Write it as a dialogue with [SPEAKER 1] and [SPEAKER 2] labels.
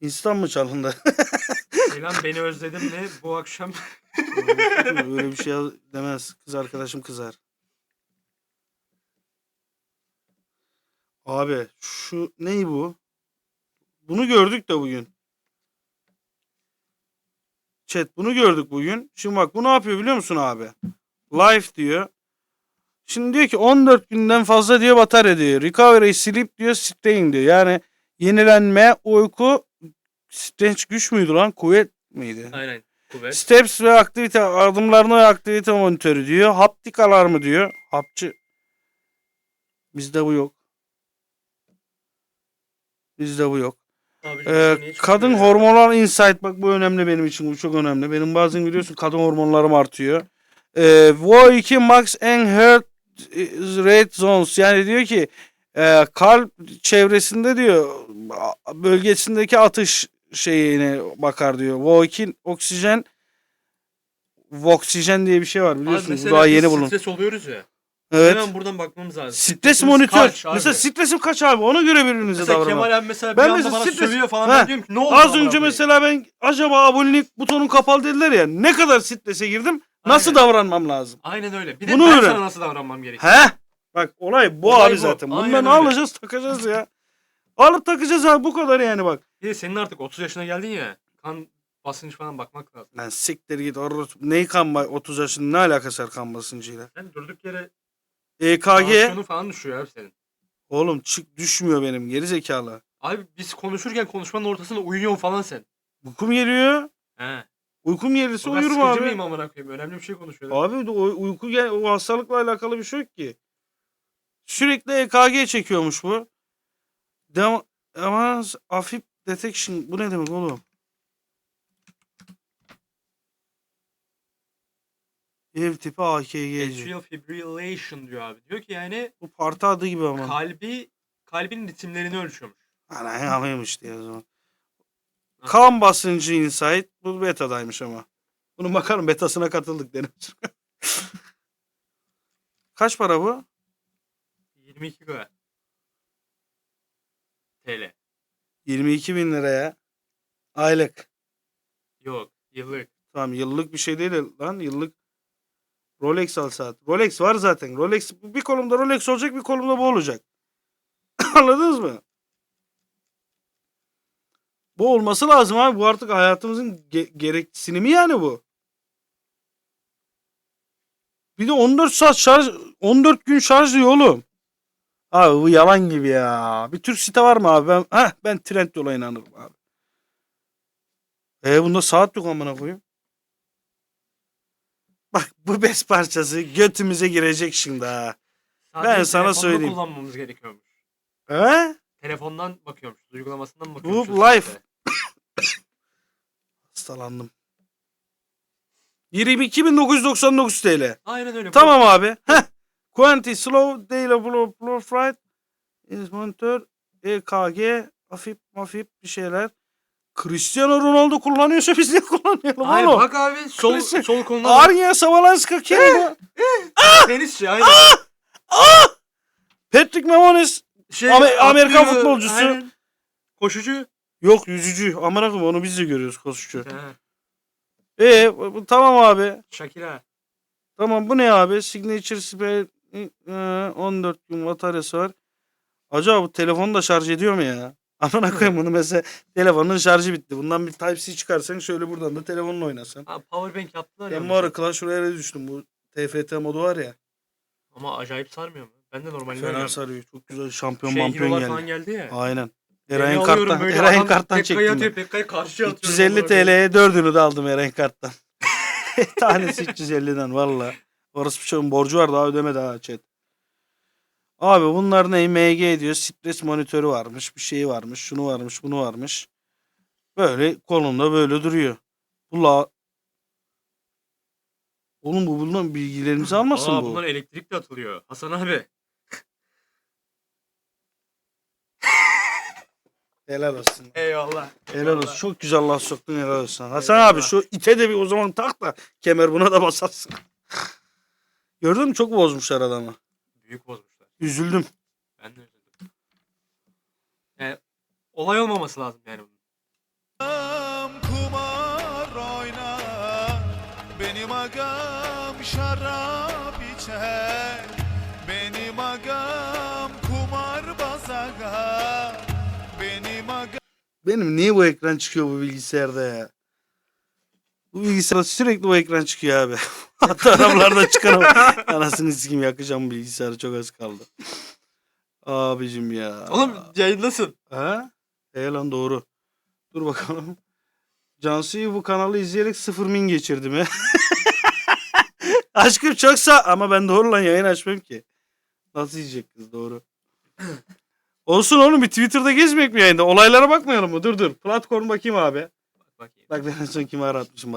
[SPEAKER 1] İnsan mı çalındı?
[SPEAKER 2] Selam beni özledin mi bu akşam?
[SPEAKER 1] Öyle bir şey demez. Kız arkadaşım kızar. Abi şu ney bu? Bunu gördük de bugün. Chat bunu gördük bugün. Şimdi bak bu ne yapıyor biliyor musun abi? Life diyor. Şimdi diyor ki 14 günden fazla diyor batarya diyor. Recovery sleep diyor strain diyor. Yani yenilenme, uyku, strange güç müydü lan? Kuvvet miydi?
[SPEAKER 2] Aynen. Kuvvet.
[SPEAKER 1] Steps ve aktivite adımlarını ve aktivite monitörü diyor. Haptik alarmı diyor. Hapçı. Bizde bu yok. Bizde bu yok.
[SPEAKER 2] Abicim,
[SPEAKER 1] Ee,
[SPEAKER 2] hiç
[SPEAKER 1] kadın hormonal insight bak bu önemli benim için bu çok önemli. Benim bazen biliyorsun kadın hormonlarım artıyor. Ee, VO2 max and heart rate zones yani diyor ki e, kalp çevresinde diyor bölgesindeki atış şeyine bakar diyor. VO2 oksijen oksijen diye bir şey var
[SPEAKER 2] Abi
[SPEAKER 1] biliyorsunuz. Bu daha yeni bulun.
[SPEAKER 2] Stres oluyoruz ya.
[SPEAKER 1] Evet.
[SPEAKER 2] Hemen buradan bakmamız lazım.
[SPEAKER 1] Stres monitör.
[SPEAKER 2] kaç abi?
[SPEAKER 1] Mesela stresim kaç abi? Ona göre birbirinize
[SPEAKER 2] Mesela. Kemal abi mesela
[SPEAKER 1] Ben
[SPEAKER 2] bir anda
[SPEAKER 1] mesela
[SPEAKER 2] bana
[SPEAKER 1] stres-
[SPEAKER 2] sövüyor falan.
[SPEAKER 1] He.
[SPEAKER 2] Ben diyorum ki ne oldu?
[SPEAKER 1] Az önce
[SPEAKER 2] koyayım?
[SPEAKER 1] mesela ben acaba abonelik butonun kapalı dediler ya. Ne kadar strese girdim? Nasıl
[SPEAKER 2] Aynen.
[SPEAKER 1] davranmam lazım?
[SPEAKER 2] Aynen öyle. Bir de
[SPEAKER 1] Bunu
[SPEAKER 2] ben
[SPEAKER 1] öğren.
[SPEAKER 2] sana nasıl davranmam gerekiyor?
[SPEAKER 1] He? Bak olay bu
[SPEAKER 2] Olay
[SPEAKER 1] abi
[SPEAKER 2] bu.
[SPEAKER 1] zaten.
[SPEAKER 2] Aynen
[SPEAKER 1] Bundan
[SPEAKER 2] öyle.
[SPEAKER 1] alacağız takacağız ya. Alıp takacağız abi bu kadar yani bak.
[SPEAKER 2] Bir de senin artık 30 yaşına geldin ya. Kan basınç falan bakmak lazım.
[SPEAKER 1] Lan siktir git. Or- Neyi kan ba- 30 yaşında ne alakası var kan basıncıyla?
[SPEAKER 2] Sen durduk yere
[SPEAKER 1] EKG.
[SPEAKER 2] tansiyonu falan düşüyor abi senin.
[SPEAKER 1] Oğlum çık düşmüyor benim geri zekalı.
[SPEAKER 2] Abi biz konuşurken konuşmanın ortasında uyuyorsun falan sen.
[SPEAKER 1] Uykum geliyor.
[SPEAKER 2] He.
[SPEAKER 1] Uykum gelirse
[SPEAKER 2] kadar
[SPEAKER 1] uyurum
[SPEAKER 2] sıkıcı
[SPEAKER 1] abi.
[SPEAKER 2] mıyım amına koyayım? Önemli bir şey konuşuyorlar.
[SPEAKER 1] Abi de o uyku gel o hastalıkla alakalı bir şey yok ki. Sürekli EKG çekiyormuş bu. Dem ama afib detection bu ne demek oğlum? Ev tipi AKG'ci.
[SPEAKER 2] Atrial fibrillation diyor abi. Diyor ki yani
[SPEAKER 1] Bu parti adı gibi ama.
[SPEAKER 2] kalbi kalbin ritimlerini ölçüyormuş.
[SPEAKER 1] Ana yamaymış diye o zaman. Kan basıncı insight. Bu betadaymış ama. Bunu bakalım betasına katıldık derim. Kaç para bu?
[SPEAKER 2] 22 GB. TL.
[SPEAKER 1] 22 bin liraya. Aylık.
[SPEAKER 2] Yok. Yıllık.
[SPEAKER 1] Tamam yıllık bir şey değil lan yıllık Rolex al saat. Rolex var zaten. Rolex bir kolumda Rolex olacak bir kolumda bu olacak. Anladınız mı? Bu olması lazım abi. Bu artık hayatımızın ge- gereksinimi yani bu. Bir de 14 saat şarj 14 gün şarj diyor oğlum. Abi bu yalan gibi ya. Bir Türk site var mı abi? Ben, heh, ben trend yola inanırım abi. E bunda saat yok amına koyayım. Bak bu bez parçası götümüze girecek şimdi ha.
[SPEAKER 2] Sadece
[SPEAKER 1] sana
[SPEAKER 2] telefonda
[SPEAKER 1] söyleyeyim.
[SPEAKER 2] kullanmamız gerekiyormuş.
[SPEAKER 1] He?
[SPEAKER 2] Telefondan bakıyormuş. Uygulamasından
[SPEAKER 1] Bu
[SPEAKER 2] bakıyormuş.
[SPEAKER 1] live. Hastalandım. 22.999 TL.
[SPEAKER 2] Aynen öyle. bu.
[SPEAKER 1] Tamam abi. Heh. Quanti slow daily blow blow flight is monitor EKG afip mafip bir şeyler. Cristiano Ronaldo kullanıyorsa biz de kullanalım
[SPEAKER 2] Aynen
[SPEAKER 1] oğlum.
[SPEAKER 2] bak abi sol
[SPEAKER 1] Christian-
[SPEAKER 2] sol koluna
[SPEAKER 1] Arya Savalanska kim bu?
[SPEAKER 2] tenisçi aynen.
[SPEAKER 1] Patrick Mahomes
[SPEAKER 2] Şey,
[SPEAKER 1] Amer- Amerikan
[SPEAKER 2] atlıyor,
[SPEAKER 1] futbolcusu.
[SPEAKER 2] aynen. Koşucu.
[SPEAKER 1] Yok yüzücü. Amına koyayım onu biz de görüyoruz koşucu.
[SPEAKER 2] He,
[SPEAKER 1] E bu, tamam abi.
[SPEAKER 2] Shakira.
[SPEAKER 1] Tamam bu ne abi? Signature e, 14 gün bataryası var. Acaba bu telefonu da şarj ediyor mu ya? Amına koyayım bunu mesela telefonun şarjı bitti. Bundan bir Type-C çıkarsan şöyle buradan da telefonla oynasan.
[SPEAKER 2] Ha, powerbank yaptılar ya.
[SPEAKER 1] Ben bu ara Clash Royale'e düştüm. Bu TFT modu var ya.
[SPEAKER 2] Ama acayip sarmıyor mu? Ben de normalde
[SPEAKER 1] Fena
[SPEAKER 2] oynuyorum.
[SPEAKER 1] sarıyor. Çok güzel şampiyon
[SPEAKER 2] Şey
[SPEAKER 1] mampiyon geldi.
[SPEAKER 2] falan geldi ya.
[SPEAKER 1] Aynen. Eray'ın
[SPEAKER 2] alıyorum
[SPEAKER 1] karttan,
[SPEAKER 2] böyle,
[SPEAKER 1] Eray'ın
[SPEAKER 2] adam
[SPEAKER 1] karttan
[SPEAKER 2] Pekka'yı
[SPEAKER 1] çektim.
[SPEAKER 2] atıyor,
[SPEAKER 1] ben.
[SPEAKER 2] Pekka'yı karşıya atıyorum.
[SPEAKER 1] 350
[SPEAKER 2] amına koyayım.
[SPEAKER 1] TL'ye dördünü de aldım Eren karttan. Tanesi 350'den valla. Bir şeyin borcu var daha ödemedi ha chat. Abi bunlar ne? MG diyor. Stres monitörü varmış. Bir şey varmış. Şunu varmış. Bunu varmış. Böyle kolunda böyle duruyor. Bu la... Oğlum bu bundan bilgilerimizi almasın
[SPEAKER 2] Aa,
[SPEAKER 1] bu.
[SPEAKER 2] bunlar elektrik de atılıyor. Hasan abi.
[SPEAKER 1] Helal olsun.
[SPEAKER 2] Eyvallah.
[SPEAKER 1] Helal olsun. Çok güzel laf soktun helal olsun. Hasan abi şu ite de bir o zaman tak da kemer buna da basarsın. Gördün mü çok bozmuşlar adamı.
[SPEAKER 2] Büyük bozmuşlar.
[SPEAKER 1] Üzüldüm.
[SPEAKER 2] Ben de üzüldüm. Yani olay olmaması lazım yani bunun.
[SPEAKER 3] kumar oynar Benim agam şarap içer Benim agam kumar bazaga Benim agam
[SPEAKER 1] Benim niye bu ekran çıkıyor bu bilgisayarda ya? Bu bilgisayarda sürekli bu ekran çıkıyor abi. Hatta arabalarda çıkarım. Anasını sikim yakacağım bilgisayarı çok az kaldı. Abicim ya.
[SPEAKER 2] Oğlum yayındasın.
[SPEAKER 1] Ha? E lan doğru. Dur bakalım. Cansu'yu bu kanalı izleyerek sıfır min geçirdim he. Aşkım çoksa ama ben doğru lan yayın açmam ki. Nasıl yiyecek kız doğru. Olsun oğlum bir Twitter'da gezmek mi yayında? Olaylara bakmayalım mı? Dur dur. Platform bakayım abi.
[SPEAKER 2] Bakayım.
[SPEAKER 1] Bak ben en son kimi aratmışım bak.